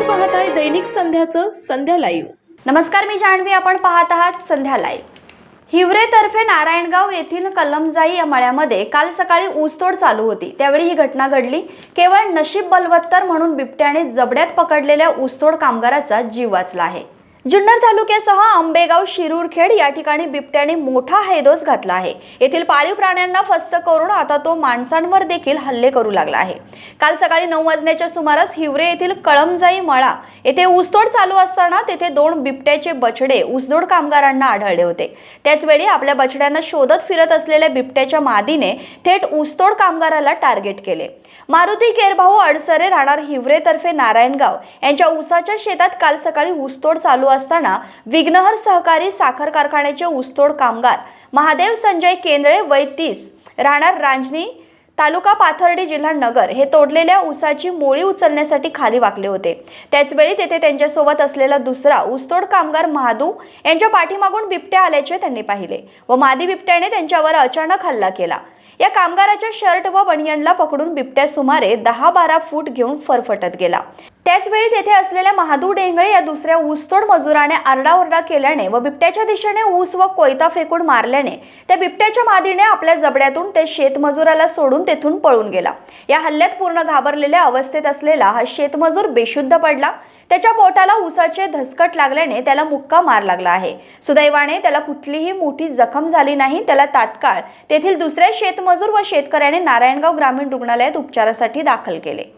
दैनिक संध्याचं संध्या live नमस्कार मी जाणवी आपण पाहत आहात संध्या लाईव्ह हिवरेतर्फे नारायणगाव येथील कलमजाई या मळ्यामध्ये काल सकाळी ऊसतोड चालू होती. त्यावेळी ही घटना घडली. केवळ नशीब बलवत्तर म्हणून बिबट्याने जबड्यात पकडलेल्या ऊसतोड कामगाराचा जीव वाचला आहे. जुन्नर तालुक्यासह आंबेगाव शिरूरखेड या ठिकाणी बिबट्याने मोठा हैदोस घातला आहे. येथील पाळीव प्राण्यांना फस्त करून आता तो माणसांवर देखील हल्ले करू लागला आहे. काल सकाळी नऊ वाजण्याच्या सुमारास हिवरे येथील कळमजाई मळा येथे ऊसतोड चालू असताना तेथे दोन बिबट्याचे बछडे ऊसतोड कामगारांना आढळले होते. त्याचवेळी आपल्या बछड्यांना शोधत फिरत असलेल्या बिबट्याच्या मादीने थेट ऊसतोड कामगाराला टार्गेट केले. मारुती केरभाऊ अडसरे राहणार हिवरेतर्फे नारायणगाव यांच्या ऊसाच्या शेतात काल सकाळी ऊसतोड चालू असताना विघ्नहर सहकारी साखर कारखान्याचे ऊसतोड कामगार महादेव संजय केंद्रे वय तीस राहणार रांजणी तालुका पाथर्डी जिल्हा नगर हे तोडलेल्या ऊसाची मोळी उचलण्यासाठी खाली वाकले होते. त्याचवेळी तेथे त्यांच्यासोबत असलेला दुसरा ऊसतोड कामगार महादू यांच्या पाठीमागून बिबट्या आल्याचे त्यांनी पाहिले व मादी बिबट्याने त्यांच्यावर अचानक हल्ला केला. या कामगाराच्या शर्ट व बनियनला पकडून बिबट्या सुमारे दहा बारा फूट घेऊन फरफटत गेला. त्याचवेळी तेथे असलेल्या महादू डेंगळे या दुसऱ्या ऊसतोड मजुराने आरडाओरडा केल्याने व बिबट्याच्या दिशेने ऊस व कोयता फेकून मारल्याने त्या बिबट्याच्या मादीने आपल्या जबड्यातून ते शेतमजुराला सोडून तेथून पळून गेला. या हल्ल्यात पूर्ण घाबरलेल्या अवस्थेत असलेला हा शेतमजूर बेशुद्ध पडला. त्याच्या बोटाला ऊसाचे धसकट लागल्याने त्याला मुक्का मार लागला आहे. सुदैवाने त्याला कुठलीही मोठी जखम झाली नाही. त्याला तात्काळ तेथील दुसऱ्या शेतमजूर व शेतकऱ्याने नारायणगाव ग्रामीण रुग्णालयात उपचारासाठी दाखल केले.